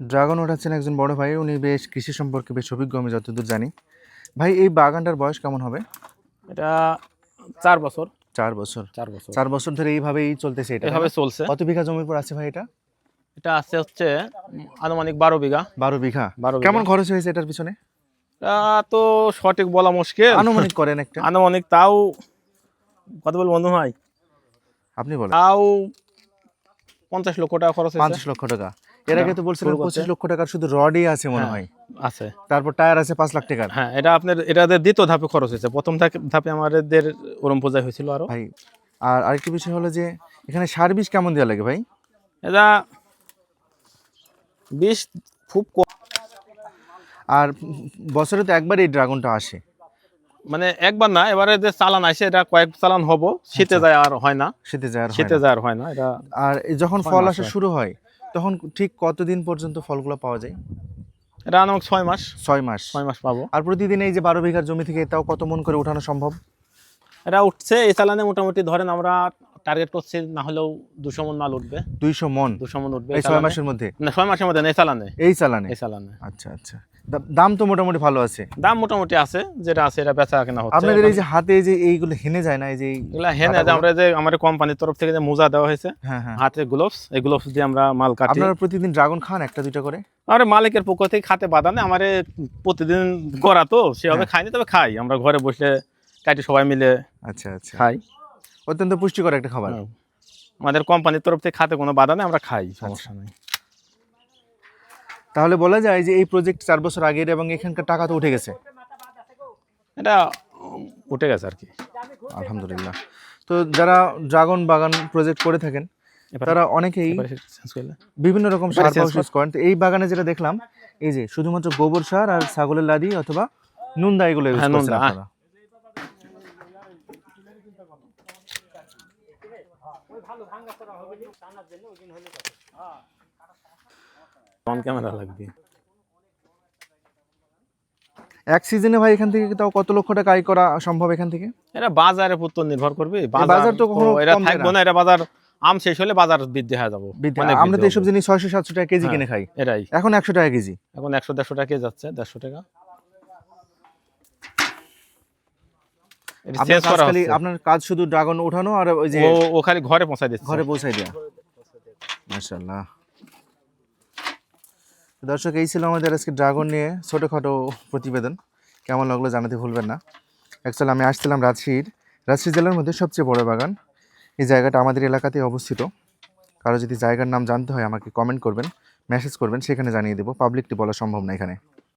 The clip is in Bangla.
ড্রাগন ওঠাচ্ছেন একজন বড় ভাই উনি বেশ কৃষি সম্পর্কে বেশ অভিজ্ঞ আমি যতদূর জানি। ভাই এই বাগানটার বয়স কেমন হবে? এটা চার বছর। চার বছর। চার বছর। চার বছর ধরে এইভাবেই চলতেছে এটা এভাবে চলছে। কত বিঘা জমির পর আছে ভাই এটা? এটা আছে হচ্ছে আনুমানিক বারো বিঘা। বারো বিঘা। বারো কেমন খরচ হয়েছে এটার পিছনে? তা তো সঠিক বলা মুশকিল। আনুমানিক করেন একটা। আনুমানিক তাও কত বল বন্ধু ভাই? আপনি বলেন। তাও পঞ্চাশ লক্ষ টাকা খরচ পঞ্চাশ লক্ষ টাকা। এর আগে তো বলছিলেন পঁচিশ লক্ষ টাকার শুধু রডই আছে মনে হ্যাঁ। হয়। আছে। তারপর টায়ার আছে পাঁচ লাখ টাকার। হ্যাঁ এটা আপনার এটাদের দ্বিতীয় ধাপে খরচ হয়েছে। প্রথম ধাপে- আমাদের ওরম পূজায় হয়েছিল আরও। ভাই আর আরেকটি বিষয় হলো যে এখানে সার বীজ কেমন দেওয়া লাগে ভাই? এটা বিষ খুব আর বছরে তো একবার এই ড্রাগনটা আসে। মানে একবার না এবারে যে চালান আসে এটা কয়েক চালান হব। শীতে যায় আর হয় না। শীতে যায় আর শীতে যায় আর হয় না এটা আর যখন ফল আসা শুরু হয় তখন ঠিক কতদিন পর্যন্ত ফলগুলো পাওয়া যায়? এটা আনুমানিক ছয় মাস। ছয় মাস। ছয় মাস পাবো। আর প্রতিদিন এই যে বারো বিঘার জমি থেকে তাও কত মন করে উঠানো সম্ভব? এটা উঠছে এই চালানে মোটামুটি ধরেন আমরা টার্গেট করছি না হলেও দুশো মন মাল উঠবে। দুইশো মন? দুশো মন উঠবে এই ছয় মাসের মধ্যে? না ছয় মাসের মধ্যে না, এই চালানে। এই চালানে? এই চালানে। আচ্ছা আচ্ছা। দাম তো মোটামুটি ভালো আছে। দাম মোটামুটি আছে যেটা আছে এটা বেচা কেনা হচ্ছে। আপনাদের এই যে হাতে যে এইগুলো হেনে যায় না এই যে এগুলা হেনে যে আমরা যে আমাদের কোম্পানির তরফ থেকে যে মোজা দেওয়া হয়েছে হ্যাঁ হ্যাঁ। হাতে গ্লোভস এই গ্লোভস দিয়ে আমরা মাল কাটি। আপনারা প্রতিদিন ড্রাগন খান একটা দুইটা করে? আমার মালিকের পক্ষ থেকে খাতে বাধা নেই আমার প্রতিদিন করা তো সেভাবে হ্যাঁ। খাইনি তবে খাই। আমরা ঘরে বসে কাটি সবাই মিলে আচ্ছা আচ্ছা। খাই। অত্যন্ত পুষ্টিকর একটা খাবার। আমাদের কোম্পানির তরফ থেকে খাতে কোনো বাধা নেই আমরা খাই আচ্ছা। সমস্যা নেই। তাহলে বলা যায় যে এই প্রজেক্ট চার বছর আগের এবং এখানকার টাকা তো উঠে গেছে। এটা উঠে গেছে আর কি। আলহামদুলিল্লাহ। তো যারা ড্রাগন বাগান প্রজেক্ট করে থাকেন তারা অনেকেই বিভিন্ন রকম সার ইউজ করেন। তো এই বাগানে যেটা দেখলাম এই যে শুধুমাত্র গোবর সার আর ছাগলের লাদি অথবা নুনদা এগুলো ইউজ হ্যাঁ, করছেন। আপনারা। অন ক্যামেরা লাগবে। এক সিজনে ভাই এখান থেকে তাও কত লক্ষ টাকা আয় করা সম্ভব এখান থেকে? এটা বাজারের উপর নির্ভর করবে। বাজার তো কখনো এটা থাকব না। এটা বাজার আম শেষ হলে বাজার বৃদ্ধি হয়ে যাব। আমরা তো জিনিস ছয়শো সাতশো টাকা কেজি হ্যাঁ। কিনে খাই। এটাই। এখন একশো টাকা কেজি। এখন একশো দেড়শো টাকা যাচ্ছে দেড়শো টাকা। আপনার কাজ কাজ শুধু ড্রাগন ওঠানো আর ওই যে ও খালি ঘরে পৌঁছাই দিচ্ছে। ঘরে পৌঁছাই দেওয়া মাশাল্লাহ দর্শক, এই ছিল আমাদের আজকে ড্রাগন নিয়ে ছোটোখাটো প্রতিবেদন। কেমন লাগল জানাতে ভুলবেন না। অ্যাকচুয়ালি আমি আসছিলাম রাজশাহীর। রাজশাহী জেলার মধ্যে সবচেয়ে বড় বাগান। এই জায়গাটা আমাদের এলাকাতেই অবস্থিত। কারও যদি জায়গার নাম জানতে হয়, আমাকে কমেন্ট করবেন মেসেজ করবেন, সেখানে জানিয়ে দেবো। পাবলিকটি বলা সম্ভব না এখানে।